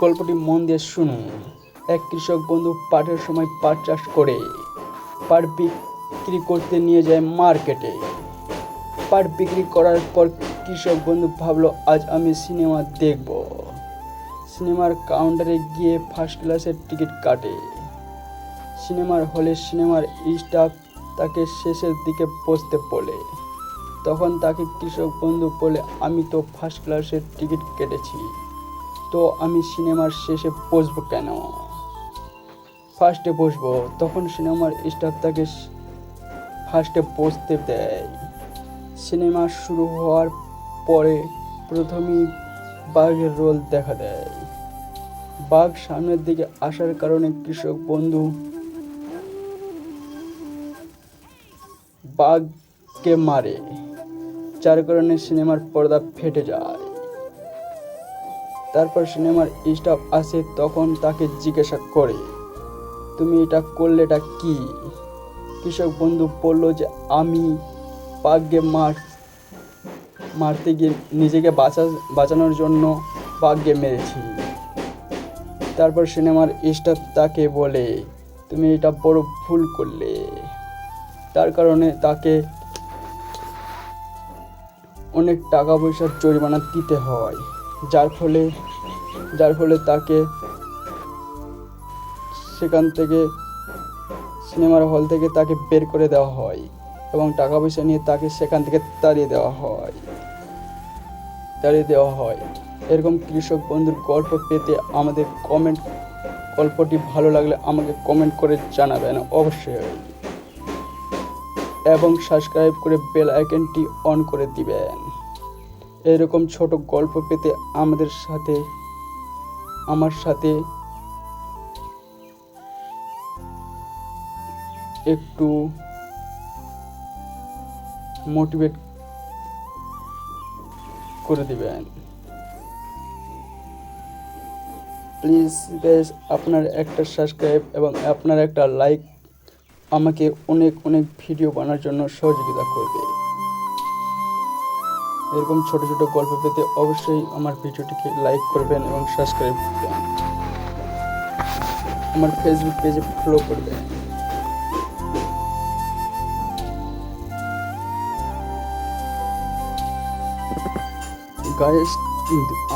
গল্পটি মন দিয়ে শুনুন। এক কৃষক বন্ধু পাটের সময় পাট চাষ করে। পাট বিক্রি করতে নিয়ে যায় মার্কেটে। পাট বিক্রি করার পর কৃষক বন্ধু ভাবলো, আজ আমি সিনেমা দেখব। সিনেমার কাউন্টারে গিয়ে ফার্স্ট ক্লাসের টিকিট কাটে। সিনেমার হলে সিনেমার স্টাফ তাকে শেষের দিকে বসতে বলে। তখন তাকে কৃষক বন্ধু বলে, আমি তো ফার্স্ট ক্লাসের টিকিট কেটেছি। তো আমি সিনেমার শেষে বসবো কেন? ফার্স্টে বসবো, তখন সিনেমার স্টাফ তাকে ফার্স্টে বসতে দেয়। সিনেমা শুরু হওয়ার পরে প্রথমেই বাঘের রোল দেখা দেয়। বাঘ সামনের দিকে আসার কারণে কৃষক বন্ধু বাঘকে মারে, যার কারণে সিনেমার পর্দা ফেটে যায়। তারপর সিনেমার স্টাফ আসে, তখন তাকে জিজ্ঞাসা করে, তুমি এটা করলে এটা কি? কৃষক বন্ধু বলল যে, আমি বাঘকে মার, মারতে গিয়ে নিজেকে বাঁচা, বাঁচানোর জন্য বাঘকে মেরেছি। তারপর সিনেমার স্টাফ তাকে বলে, তুমি এটা বড় ভুল করলে। তার কারণে তাকে অনেক টাকা পয়সার জরিমানা দিতে হয়। যার ফলে যার ফলে তাকে সেখান থেকে সিনেমার হল থেকে তাকে বের করে দেওয়া হয় এবং টাকা পয়সা নিয়ে তাকে সেখান থেকে তাড়িয়ে দেওয়া হয়। তাড়িয়ে দেওয়া হয়। এরকম কৃষক বন্ধুর গল্প পেতে আমাদের কমেন্ট গল্পটি ভালো লাগলে আমাকে কমেন্ট করে জানাবেন অবশ্যই। এবং সাবস্ক্রাইব করে বেল আইকনটি অন করে দিবেন। এরকম ছোট গল্প পেতে আমাদের সাথে, আমার সাথে একটু মোটিভেট করে দিবেন। প্লিজ গ্যাস আপনার একটা সাবস্ক্রাইব এবং আপনার একটা লাইক আমাকে অনেক অনেক ভিডিও বানার জন্য সহযোগিতা করবে। এরকম ছোট ছোট গল্প পেতে অবশ্যই আমার ভিডিওটিকে লাইক করবেন এবং সাবস্ক্রাইব করবেন। আমার ফেসবুক পেজে ফলো করবেন। গায়েস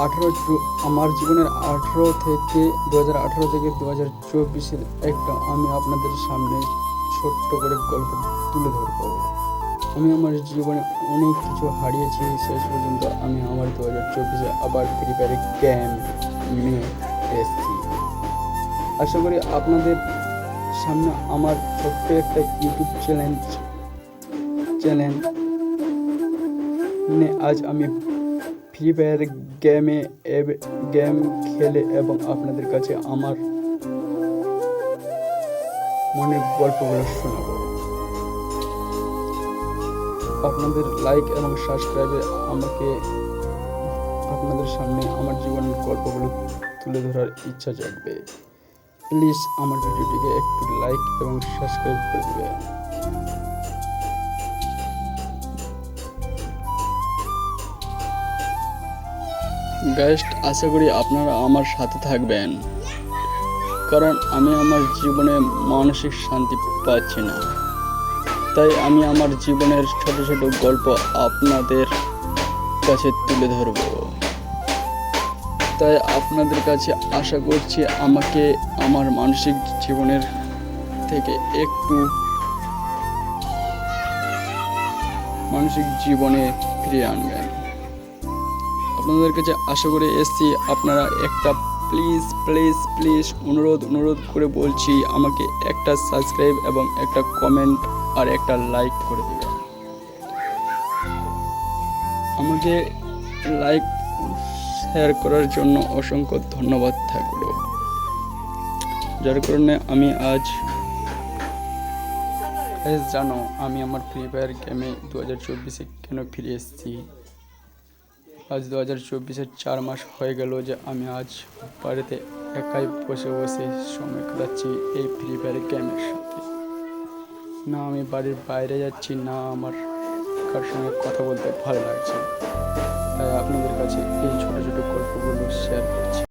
আঠেরো আমার জীবনের আঠেরো থেকে দু হাজার আঠেরো থেকে দু হাজার চব্বিশের একটা আমি আপনাদের সামনে ছোট্ট করে গল্প তুলে ধরবো। আমি আমার জীবনে অনেক কিছু হারিয়েছি, শেষ পর্যন্ত আমি আমার দু হাজার চব্বিশে আবার ফ্রি ফায়ারে গেম নিয়ে এসেছি। আশা করি আপনাদের সামনে আমার ছোট্ট একটা ইউটিউব চ্যালেঞ্জ চ্যানেল নিয়ে আজ আমি ফ্রি ফায়ার গেমে গেম খেলে এবং আপনাদের কাছে আমার মনের গল্পগুলো শোনাবো। আপনাদের লাইক এবং সাবস্ক্রাইবে আমাকে আপনাদের সামনে আমার জীবনের গল্পগুলো তুলে ধরার ইচ্ছা জাগবে। প্লিজ আমার ভিডিওটিকে একটু লাইক এবং সাবস্ক্রাইব করে দেবেন। গাইস্ট আশা করি আপনারা আমার সাথে থাকবেন। কারণ আমি আমার জীবনে মানসিক শান্তি পাচ্ছি না। তাই আমি আমার জীবনের ছোট ছোট গল্প আপনাদের কাছে তুলে ধরব। তাই আপনাদের কাছে আশা করছি আমাকে আমার মানসিক জীবনের থেকে একটু মানসিক জীবনে ফিরিয়ে আনবেন। আপনাদের কাছে আশা করে এসছি, আপনারা একটা প্লিজ প্লিজ প্লিজ অনুরোধ অনুরোধ করে বলছি, আমাকে একটা সাবস্ক্রাইব এবং একটা কমেন্ট আর একটা লাইক করে দেবেন আমাকে লাইক শেয়ার করার জন্য অসংখ্য ধন্যবাদ থাকল যার কারণে আমি আজ জানো, আমি আমার ফ্রি ফায়ার গেমে দু হাজার চব্বিশে কেন ফিরে এসেছি? আজ দু হাজার চব্বিশের চার মাস হয়ে গেল যে আমি আজ বাড়িতে একাই বসে বসে সময় কাটাচ্ছি এই ফ্রি ফায়ার গেমের না, আমি বাড়ির বাইরে যাচ্ছি, না আমার কার সঙ্গে কথা বলতে ভালো লাগছে। তাই আপনাদের কাছে এই ছোটো ছোটো গল্পগুলো শেয়ার করছি।